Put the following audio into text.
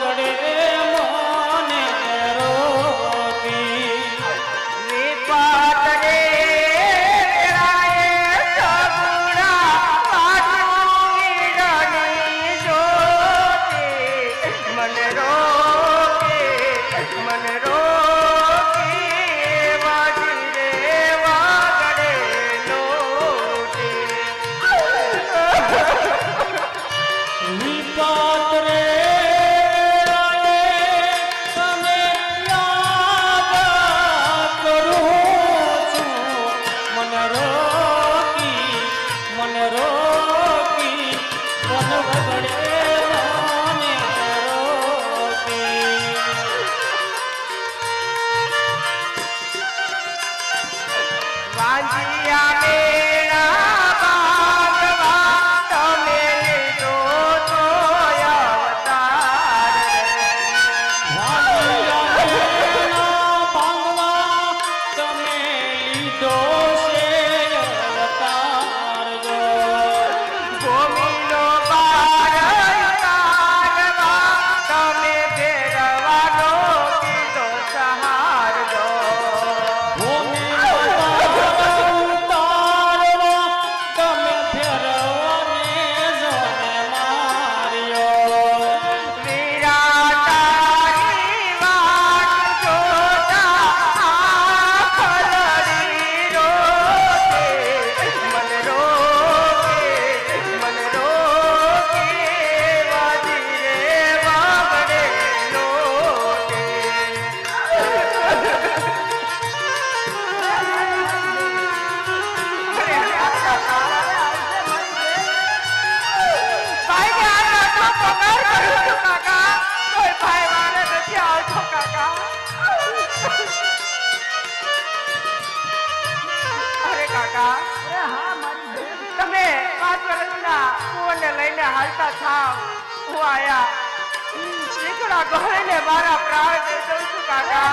વગડે आया તમે પાંચ વર્ષના કુંવરને લઈને હાલતા થાવ. હું આયા. શીકડા મારા પ્રાણ દઈ દઉં છું, કાકા.